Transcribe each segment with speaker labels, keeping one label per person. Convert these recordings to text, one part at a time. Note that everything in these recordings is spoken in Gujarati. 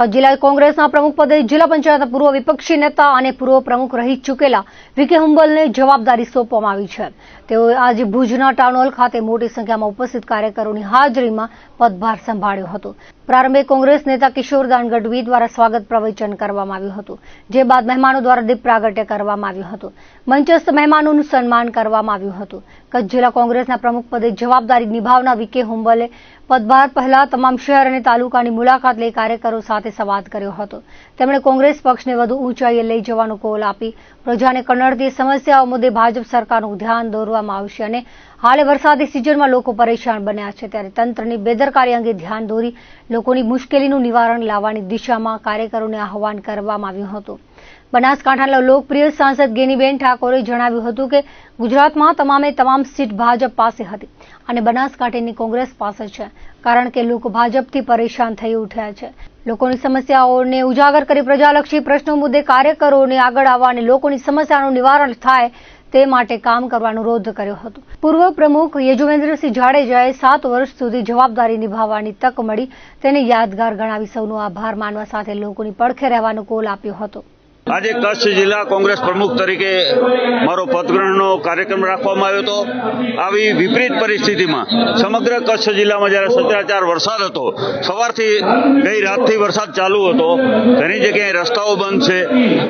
Speaker 1: કચ્છ જિલ્લા કોંગ્રેસના પ્રમુખ પદે જિલ્લા પંચાયતના પૂર્વ વિપક્ષી નેતા અને પૂર્વ પ્રમુખ રહી ચૂકેલા વીકે હુંબલને જવાબદારી સોંપવામાં આવી છે. તેઓ આજે ભુજના ટાઉન હોલ ખાતે મોટી સંખ્યામાં ઉપસ્થિત કાર્યકરોની હાજરીમાં પદભાર સંભાળ્યો હતો. પ્રારંભે કોંગ્રેસ નેતા કિશોરદાન ગઢવી દ્વારા સ્વાગત પ્રવચન કરવામાં આવ્યું હતું, જે બાદ મહેમાનો દ્વારા દીપ પ્રાગટ્ય કરવામાં આવ્યું હતું. મંચસ્થ મહેમાનોનું સન્માન કરવામાં આવ્યું હતું. કચ્છ જિલ્લા કોંગ્રેસના પ્રમુખ પદે જવાબદારી નિભાવના વીકે હુંબલે પદભાર પહેલા તમામ શહેર અને તાલુકાની મુલાકાત લઈ કાર્યકરો સાથે સંવાદ કર્યો હતો. તેમણે કોંગ્રેસ પક્ષને વધુ ઊંચાઈએ લઈ જવાનો કોલ આપી, પ્રજાને કનડતી સમસ્યાઓ મુદ્દે ભાજપ સરકારનું ધ્યાન દોરવામાં આવશે અને હાલે વરસાદી સિઝનમાં લોકો પરેશાન બન્યા છે. ત્યારે તંત્રની બેદરકારી અંગે ધ્યાન દોરી લોકોની મુશ્કેલીનું નિવારણ લાવવાની દિશામાં કાર્યકરોને આહવાન કરવામાં આવ્યું હતું. બનાસકાંઠાના લોકપ્રિય સાંસદ ગેનીબેન ઠાકોરે જણાવ્યું હતું કે ગુજરાતમાં તમામે તમામ સીટ ભાજપ પાસે હતી અને બનાસકાંઠાની કોંગ્રેસ પાસે છે, કારણ કે લોકો ભાજપથી પરેશાન થઈ ઉઠ્યા છે. લોકોની સમસ્યાઓને ઉજાગર કરી પ્રજાલક્ષી પ્રશ્નો મુદ્દે કાર્યકરોને આગળ આવવા અને લોકોની સમસ્યાનું નિવારણ થાય તે માટે કામ કરવાનો રોધ કર્યો હતો. પૂર્વ પ્રમુખ યજુવેન્દ્રસિંહ જાડેજાએ સાત વર્ષ સુધી જવાબદારી નિભાવવાની તક મળી તેને યાદગાર ગણાવી સૌનો આભાર માનવા સાથે લોકોની પડખે રહેવાનો કોલ આપ્યો હતો.
Speaker 2: આજે કચ્છ જિલ્લા કોંગ્રેસ પ્રમુખ તરીકે મારો પદગ્રહણનો કાર્યક્રમ રાખવામાં આવ્યો હતો. આવી વિપરીત પરિસ્થિતિમાં સમગ્ર કચ્છ જિલ્લામાં જ્યારે સત્યાચાર વરસાદ હતો, સવારથી ગઈ રાતથી વરસાદ ચાલુ હતો, ઘણી જગ્યાએ રસ્તાઓ બંધ છે.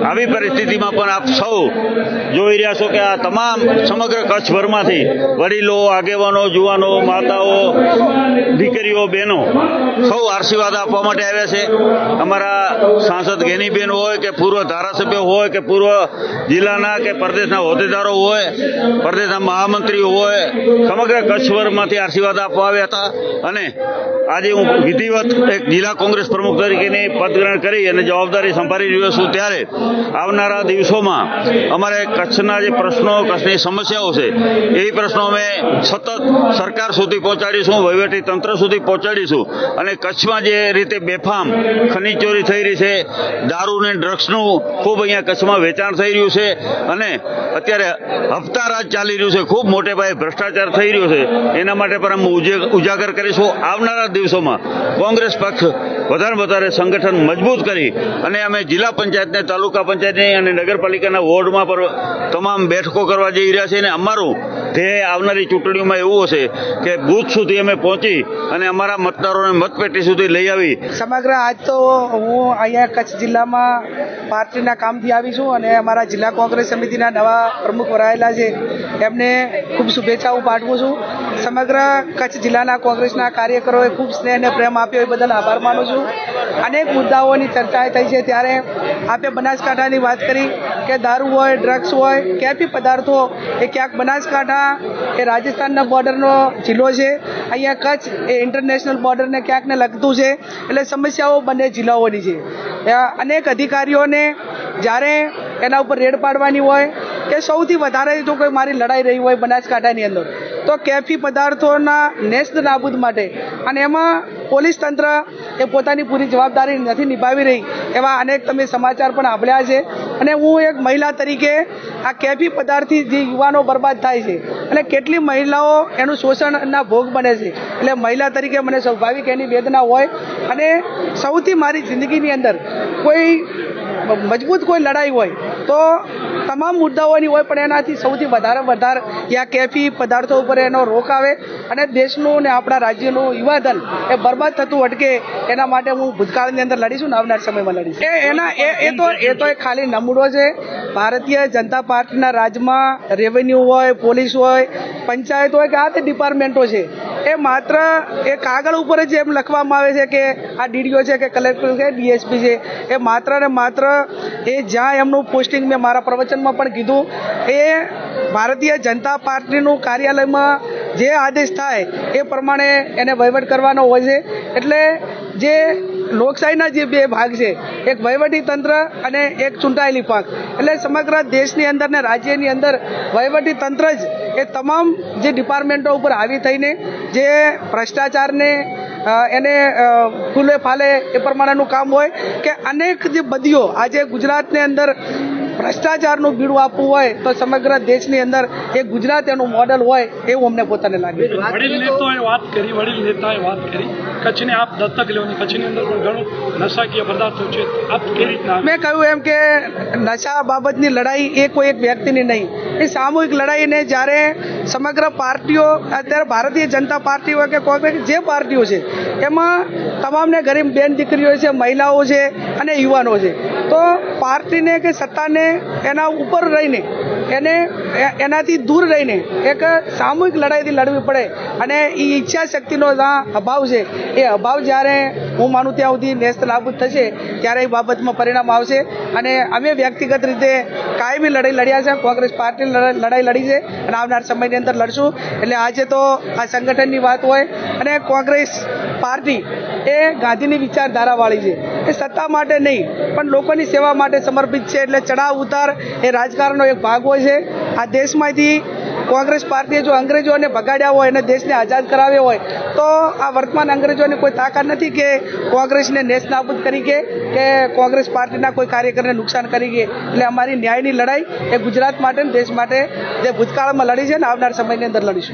Speaker 2: આવી પરિસ્થિતિમાં પણ આપ સૌ જોઈ રહ્યા છો કે આ તમામ સમગ્ર કચ્છભરમાંથી વડીલો, આગેવાનો, જુવાનો, માતાઓ, દીકરીઓ, બહેનો સૌ આશીર્વાદ આપવા માટે આવ્યા છે. અમારા સાંસદ ગેનીબેન હોય કે પૂર્વ ધારાસભ્ય હોય કે પૂર્વ જિલ્લાના કે પ્રદેશના હોદ્દેદારો હોય, પ્રદેશના મહામંત્રી હોય, સમગ્ર કચ્છભરમાંથી આશીર્વાદ આપવા આવ્યા હતા. અને આજે હું વિધિવત એક જિલ્લા કોંગ્રેસ પ્રમુખ તરીકેની પદગ્રહણ કરી અને જવાબદારી સંભાળી રહ્યો છું ત્યારે આવનારા દિવસોમાં અમારે કચ્છના જે પ્રશ્નો, કચ્છની સમસ્યાઓ છે એ પ્રશ્નો અમે સતત સરકાર સુધી પહોંચાડીશું, વહીવટી તંત્ર સુધી પહોંચાડીશું. અને કચ્છમાં જે રીતે બેફામ ખનીજ ચોરી થઈ રહી છે, દારૂ ને ડ્રગ્સનું ખૂબ અહીંયા કચ્છમાં વેચાણ થઈ રહ્યું છે અને અત્યારે હપ્તા રાજ ચાલી રહ્યું છે. ખૂબ મોટે પાયે ભ્રષ્ટાચાર થઈ રહ્યો છે. એના માટે પણ અમે ઉજે- ઉજાગર કરીશું. આવનારા દિવસોમાં કોંગ્રેસ પક્ષ વધારે વધારે સંગઠન મજબૂત કરી અને અમે જિલ્લા પંચાયતને, તાલુકા પંચાયતની અને નગરપાલિકાના વોર્ડમાં પણ તમામ બેઠકો કરવા જઈ રહ્યા છીએ અને અમારું ધ્યેય આવનારી ચૂંટણીઓમાં એવું હશે કે બૂથ સુધી અમે પહોંચી અને અમારા મતદારોને મતપેટી સુધી લઈ આવી.
Speaker 3: સમગ્ર આજ તો હું અહીંયા કચ્છ જિલ્લામાં પાર્ટીના કામથી આવી છું અને અમારા જિલ્લા કોંગ્રેસ સમિતિના નવા પ્રમુખ વરાયેલા છે. એમને ખૂબ શુભેચ્છાઓ પાઠવું છું. સમગ્ર કચ્છ જિલ્લાના કોંગ્રેસના કાર્યકરોએ ખૂબ સ્નેહ અને પ્રેમ આપ્યો એ બદલ આભાર માનું છું. અનેક મુદ્દાઓની ચર્ચા થઈ છે ત્યારે આપે બનાસકાંઠાની વાત કરી કે દારૂ હોય ડ્રગ્સ હોય કેફી પદાર્થો એ ક્યાંક બનાસકાંઠા એ રાજસ્થાનના બોર્ડરનો જિલ્લો છે. અહીંયા કચ્છ એ ઇન્ટરનેશનલ બોર્ડરને ક્યાંકને લગતું છે. એટલે સમસ્યાઓ બંને જિલ્લાઓની છે. અનેક અધિકારીઓને જ્યારે એના ઉપર રેડ પાડવાની હોય કે સૌથી વધારે જો કોઈ મારી લડાઈ રહી હોય બનાસકાંઠાની અંદર, તો કેફી પદાર્થોના નેસ્ત નાબૂદ માટે અને એમાં પોલીસ તંત્ર એ પોતાની પૂરી જવાબદારી નથી નિભાવી રહી, એવા અનેક તમે સમાચાર પણ સાંભળ્યા છે. અને હું એક મહિલા તરીકે આ કેફી પદાર્થથી જે યુવાનો બરબાદ થાય છે અને કેટલી મહિલાઓ એનું શોષણના ભોગ બને છે. એટલે મહિલા તરીકે મને સ્વાભાવિક એની વેદના હોય અને સૌથી મારી જિંદગીની અંદર કોઈ મજબૂત કોઈ લડાઈ હોય તો તમામ મુદ્દાઓની હોય પણ એનાથી સૌથી વધારે વધારે યા કેફી પદાર્થો ઉપર એનો રોક આવે અને દેશનું ને આપણા રાજ્યનું યુવાધન એ બરબાદ થતું અટકે એના માટે હું ભૂતકાળની અંદર લડીશું ને આવનાર સમયમાં લડીશ. એ એના એ એ તો એ તો એક ખાલી નમૂડો છે. ભારતીય જનતા પાર્ટીના રાજમાં રેવન્યુ હોય પોલીસ હોય, પંચાયત હોય કે આ તે ડિપાર્ટમેન્ટો છે. એ માત્ર એ કાગળ ઉપર જ એમ લખવામાં આવે છે કે આ ડીડીઓ છે કે કલેક્ટર છે, ડીએસપી છે. એ માત્ર ને માત્ર એ જ્યાં એમનું પોસ્ટિંગ મેં મારા પ્રવચનમાં પણ કીધું, એ ભારતીય જનતા પાર્ટીનું કાર્યાલયમાં જે આદેશ થાય એ પ્રમાણે એને વહીવટ કરવાનો હોય છે. એટલે જે લોકશાહીના જે બે ભાગ છે, એક વહીવટી તંત્ર અને એક ચૂંટાયેલી પાંખ એટલે સમગ્ર દેશની અંદર ને રાજ્યની અંદર વહીવટી તંત્ર જ એ તમામ જે ડિપાર્ટમેન્ટો ઉપર હાવી થઈને જે ભ્રષ્ટાચારને એને ફૂલે ફાલે એ પ્રમાણેનું કામ હોય કે અનેક જે બદીઓ આજે ગુજરાતની અંદર ભ્રષ્ટાચારનું બીડું આપવું હોય તો સમગ્ર દેશની અંદર એ ગુજરાત એનું મોડલ હોય એવું અમને પોતાને લાગે
Speaker 4: વડીલ નેતાઓએ વાત કરી વડીલ નેતાએ વાત કરી. કચ્છને આપ દત્તક લેવાની કચ્છની અંદર પણ ઘણું નશાકીય પદાર્થો છે. આપ કેવી રીતના?
Speaker 3: મેં કહ્યું એમ કે નશા બાબતની લડાઈ એ કોઈ એક વ્યક્તિની નહીં. એ સામૂહિક લડાઈને જ્યારે સમગ્ર પાર્ટીઓ, અત્યારે ભારતીય જનતા પાર્ટી હોય કે કોંગ્રેસ જે પાર્ટીઓ છે, એમાં તમામને ગરીબ બેન દીકરીઓ છે, મહિલાઓ છે અને યુવાનો છે. તો પાર્ટીને કે સત્તાને એના ઉપર રહીને, એને એનાથી દૂર રહીને એક સામૂહિક લડાઈથી લડવી પડે અને એ ઈચ્છા શક્તિનો જ્યાં અભાવ છે, એ અભાવ જ્યારે હું માનું ત્યાં સુધી નેસ્ત નાબૂદ થશે ત્યારે એ બાબતમાં પરિણામ આવશે. અને અમે વ્યક્તિગત રીતે કાયમી લડાઈ લડ્યા છે, કોંગ્રેસ પાર્ટી લડાઈ લડી છે અને આવનાર સમયની અંદર લડશું. એટલે આજે તો આ સંગઠનની વાત હોય અને કોંગ્રેસ પાર્ટી એ ગાંધીની વિચારધારાવાળી છે. એ સત્તા માટે નહીં, પણ લોકોની સેવા માટે સમર્પિત છે. એટલે ચડાવ ઉતાર એ રાજકારણનો એક ભાગ હોય છે. આ દેશમાંથી કોંગ્રેસ પાર્ટીએ જો અંગ્રેજોને ભગાડ્યા હોય અને દેશને આઝાદ કરાવ્યો હોય, તો આ વર્તમાન અંગ્રેજોની કોઈ તાકાત નથી કે કોંગ્રેસને નેસ્તનાબૂદ કરી કે કે કોંગ્રેસ પાર્ટીના કોઈ કાર્યકરને નુકસાન કરી કે. એટલે અમારી ન્યાયની લડાઈ એ ગુજરાત માટે દેશ માટે જે ભૂતકાળમાં લડી છે ને આવનાર સમયની અંદર લડીશું.